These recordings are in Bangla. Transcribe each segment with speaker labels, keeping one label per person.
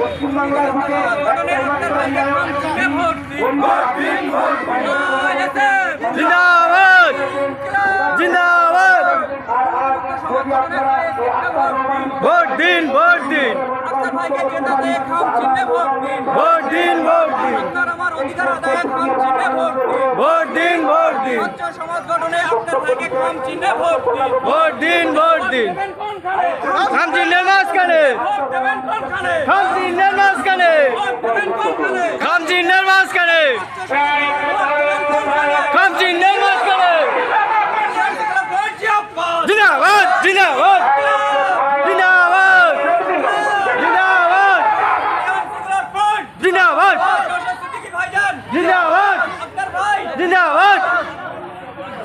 Speaker 1: পশ্চিমবাংলার বুকে
Speaker 2: জিন্দাবাদ জিন্দাবাদ। ভোট দিন ভোট দিন।
Speaker 3: ভোট দিন।
Speaker 2: ভোট দিন ভোট দিন।
Speaker 3: আপনার ভোট দিন। সমাজ গঠনে চিহ্নে ভোট দিন।
Speaker 2: ভোট দিন ভোট দিন
Speaker 3: দেবেন কোনখানে
Speaker 2: খাম চিহ্নের মাঝখানে
Speaker 3: ভোট দেবেন কোনখানে
Speaker 2: খাম চিহ্নের মাঝখানে
Speaker 3: ভোট দেবেন কোনখানে
Speaker 2: খাম চিহ্নের মাঝখানে
Speaker 3: কোনখানে
Speaker 2: খাম চিহ্নের মাঝখানে
Speaker 3: ভোট জিয়াবাদ
Speaker 2: জিন্দাবাদ জিন্দাবাদ জিন্দাবাদ জিন্দাবাদ
Speaker 3: ভোট
Speaker 2: জিন্দাবাদ
Speaker 3: সিদ্দিকী ভাইজান
Speaker 2: জিন্দাবাদ
Speaker 3: আক্তার ভাই
Speaker 2: জিন্দাবাদ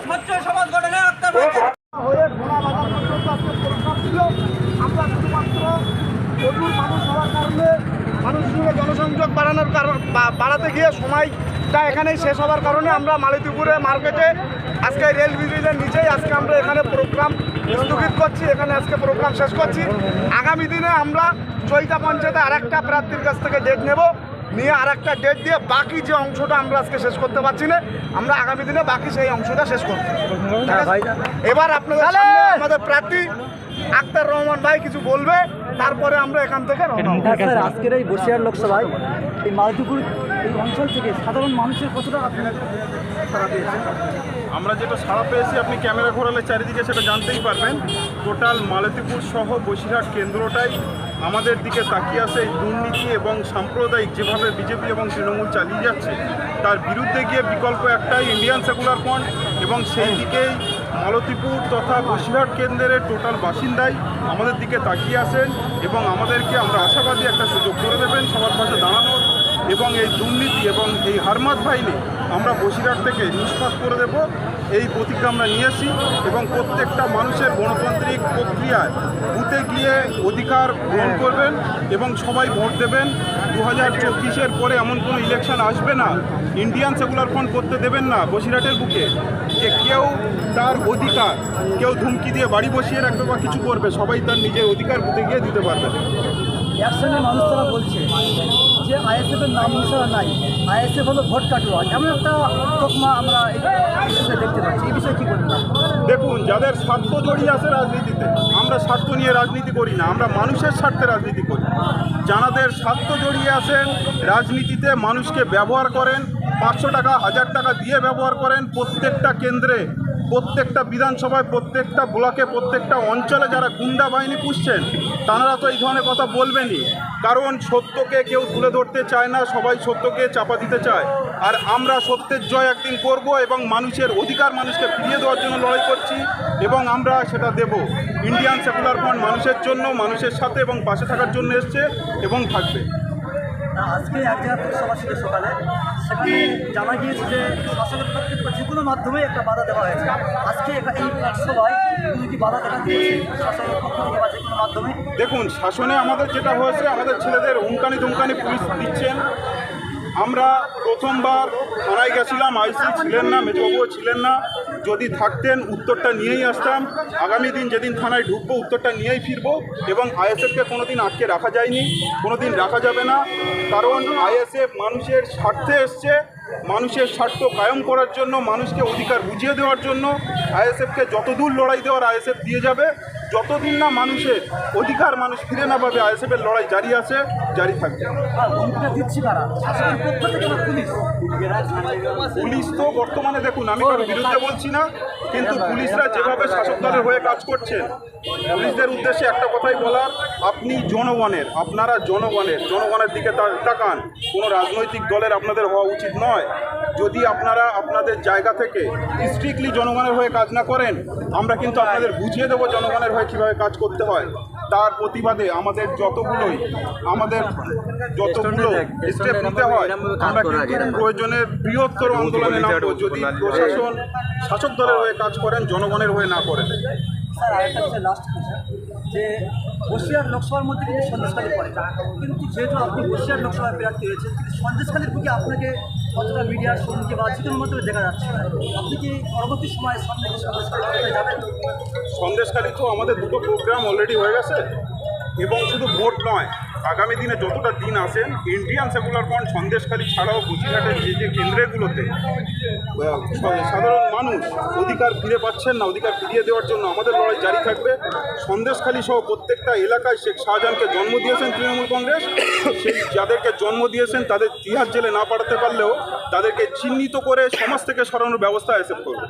Speaker 3: স্বচ্ছ সমাজ গঠনে আক্তার ভাইকে
Speaker 1: হয়ে ঘোড়া বাজার পর্যন্ত আজকে প্রস্তাব ছিল আমরা শুধুমাত্র প্রচুর মানুষ হওয়ার কারণে মানুষের সঙ্গে জনসংযোগ বাড়ানোর কারণ বাড়াতে গিয়ে সময়টা এখানেই শেষ হওয়ার কারণে আমরা মালিতিপুরে মার্কেটে আজকে রেল ব্রিজের নিচেই আজকে আমরা এখানে প্রোগ্রাম স্থগিত করছি এখানে আজকে প্রোগ্রাম শেষ করছি। আগামী দিনে আমরা চৈতা পঞ্চায়েতে আর একটা প্রার্থীর কাছ থেকে ডেট নেব। নিয়ে আর একটা ডেট দিয়ে বাকি যে অংশটা আমরা আজকে শেষ করতে পারছি না আমরা আগামী দিনে বাকি সেই অংশটা শেষ করব। ঠিক এবার আপনাদের আমাদের প্রার্থী আক্তার রহমান ভাই কিছু বলবে। তারপরে আমরা এখান থেকে।
Speaker 4: হ্যাঁ স্যার আজকের এই বসিয়ার লোকসভায় এই মালদুপুর এই অঞ্চল থেকে সাধারণ মানুষের কতটা আপনার সারা পেয়েছে?
Speaker 5: আমরা যেটা সাড়া পেয়েছি আপনি ক্যামেরা ঘোরালে চারিদিকে সেটা জানতেই পারবেন। টোটাল মালতীপুর সহ বসিরহাট কেন্দ্রটাই আমাদের দিকে তাকিয়ে আছে। এই দুর্নীতি এবং সাম্প্রদায়িক যেভাবে বিজেপি এবং তৃণমূল চালিয়ে যাচ্ছে তার বিরুদ্ধে গিয়ে বিকল্প একটাই ইন্ডিয়ান সেকুলার ফ্রন্ট এবং সেই দিকেই মালতীপুর তথা বসিরহাট কেন্দ্রের টোটাল বাসিন্দাই আমাদের দিকে তাকিয়ে আসেন এবং আমাদেরকে আমরা আশাবাদী একটা সুযোগ করে দেবেন সবার পাশে দাঁড়ানোর। এবং এই দুর্নীতি এবং এই হারমাত বাহিনী আমরা বসিরহাট থেকে নিষ্পাত করে দেব। এই প্রতিজ্ঞা আমরা নিয়েছি এবং প্রত্যেকটা মানুষের গণতান্ত্রিক প্রক্রিয়ায় বুথে গিয়ে অধিকার গ্রহণ করবেন এবং সবাই ভোট দেবেন। দু হাজার চব্বিশের পরে এমন কোনো ইলেকশন আসবে না। ইন্ডিয়ান সেকুলার ফ্রন্ট করতে দেবেন না বসিরহাটের বুকে যে কেউ তার অধিকার, কেউ ধুমকি দিয়ে বাড়ি বসিয়ে রাখবে বা কিছু করবে, সবাই তার নিজের অধিকার বুথে গিয়ে দিতে পারবে।
Speaker 4: এক মানুষ তারা বলছে যে আইএসএফ এর নাম অনুসারে নাই। আইএসএফ হলো ভোট কাটুয়া। এমন একটা তকমা আমরা দেখতে পাচ্ছি। এই বিষয়ে কী আপনারা?
Speaker 5: দেখুন, যাদের স্বার্থ জড়িয়ে আছে রাজনীতিতে, আমরা স্বার্থ নিয়ে রাজনীতি করি না। আমরা মানুষের স্বার্থে রাজনীতি করি। যাদের স্বার্থ জড়িয়ে আছেন রাজনীতিতে, মানুষকে ব্যবহার করেন, পাঁচশো টাকা, হাজার টাকা দিয়ে ব্যবহার করেন, প্রত্যেকটা কেন্দ্রে প্রত্যেকটা বিধানসভায়, প্রত্যেকটা ব্লকে, প্রত্যেকটা অঞ্চলে যারা গুন্ডা বাহিনী পুষছেন, তারা তো এই ধরনের কথা বলবেনই। কারণ সত্যকে কেউ তুলে ধরতে চায় না, সবাই সত্যকে চাপা দিতে চায়। আর আমরা সত্যের জয় একদিন করব এবং মানুষের অধিকার মানুষকে ফিরিয়ে দেওয়ার জন্য লড়াই করছি এবং আমরা সেটা দেব। ইন্ডিয়ান সেকুলার ফ্রন্ট মানুষের জন্য, মানুষের সাথে এবং পাশে থাকার জন্য এসছে এবং থাকবে।
Speaker 4: আজকে সকালে। সেখানে জানা গিয়েছে যে শাসকের পক্ষে যে কোনো মাধ্যমে একটা বাধা দেওয়া হয়েছে। আজকে এই সভায় কি বাধা দেখা দিয়েছে শাসকের পক্ষ থেকে বা যে কোনো মাধ্যমে।
Speaker 5: দেখুন, শাসনে আমাদের যেটা হয়েছে, আমাদের ছেলেদের উমকানি ধুমকানি পুলিশ দিচ্ছেন। আমরা প্রথমবার থানায় গেছিলাম, আইসি ছিলেন না, মেজবাবুও ছিলেন না। যদি থাকতেন, উত্তরটা নিয়েই আসতাম। আগামী দিন যেদিন থানায় ঢুকবো, উত্তরটা নিয়েই ফিরবো এবং আইএসএফকে কোনো দিন আটকে রাখা যায়নি কোনো দিন রাখা যাবে না। কারণ আইএসএফ মানুষের স্বার্থে এসছে, মানুষের স্বার্থ কায়েম করার জন্য, মানুষকে অধিকার বুঝিয়ে দেওয়ার জন্য, আইএসএফকে যতদূর লড়াই দেওয়ার আইএসএফ দিয়ে যাবে যতদিন না মানুষের অধিকার মানুষ ফিরে না পাবে আইএসএফের লড়াই জারি আছে জারি থাকবে।
Speaker 4: পুলিশ?
Speaker 5: তো বর্তমানে দেখুন আমি কারোর বিরুদ্ধে বলছি না কিন্তু পুলিশরা যেভাবে শাসক দলের হয়ে কাজ করছেন পুলিশদের উদ্দেশ্যে একটা কথাই বলার আপনি জনগণের আপনারা জনগণের জনগণের দিকে তাকান। কোনো রাজনৈতিক দলের আপনাদের হওয়া উচিত নয়। যদি আপনারা আপনাদের জায়গা থেকে স্ট্রিক্টলি জনগণের হয়ে কাজ না করেন, আমরা কিন্তু আপনাদের বুঝিয়ে দেবো জনগণের হয়ে কীভাবে কাজ করতে হয়। তার প্রতিবাদে আমাদের যতগুলোই, আমাদের যতগুলো স্টেপ নিতে হয়, আমরা কিন্তু প্রয়োজনের বৃহত্তর আন্দোলনে নামবো। যদি প্রশাসন, শাসক দলের হয়ে কাজ করেন, জনগণের হয়ে না করেন।
Speaker 4: যে বসিরহাট লোকসভার মধ্যে কিন্তু সন্দেশখালী পড়ে। কিন্তু যেহেতু আপনি বসিরহাট লোকসভায় প্রার্থী হয়েছেন সন্দেশখালীর বুকে আপনাকে কতটা মিডিয়ার সম্মুখে বা কোনো মাধ্যমে দেখা যাচ্ছে? আপনি কি পরবর্তী সময়ে সন্দেশখালী যাবেন?
Speaker 5: সন্দেশখালী তো আমাদের দুটো প্রোগ্রাম অলরেডি হয়ে গেছে, এবং শুধু ভোট নয় আগামী দিনে যতটা দিন আসেন ইন্ডিয়ান সেকুলার ফ্রন্ট সন্দেশখালী ছাড়াও বসিরহাটের যে যে কেন্দ্রগুলোতে সাধারণ মানুষ অধিকার ফিরে পাচ্ছেন না, অধিকার ফিরিয়ে দেওয়ার জন্য আমাদের লড়াই জারি থাকবে। সন্দেশখালী সহ প্রত্যেকটা এলাকায় শেখ শাহজাহানকে জন্ম দিয়েছেন তৃণমূল কংগ্রেস। সেই যাদেরকে জন্ম দিয়েছেন, তাদের তিহার জেলে না পাঠাতে পারলেও তাদেরকে চিহ্নিত করে সমাজ থেকে সরানোর ব্যবস্থা এসে করবে।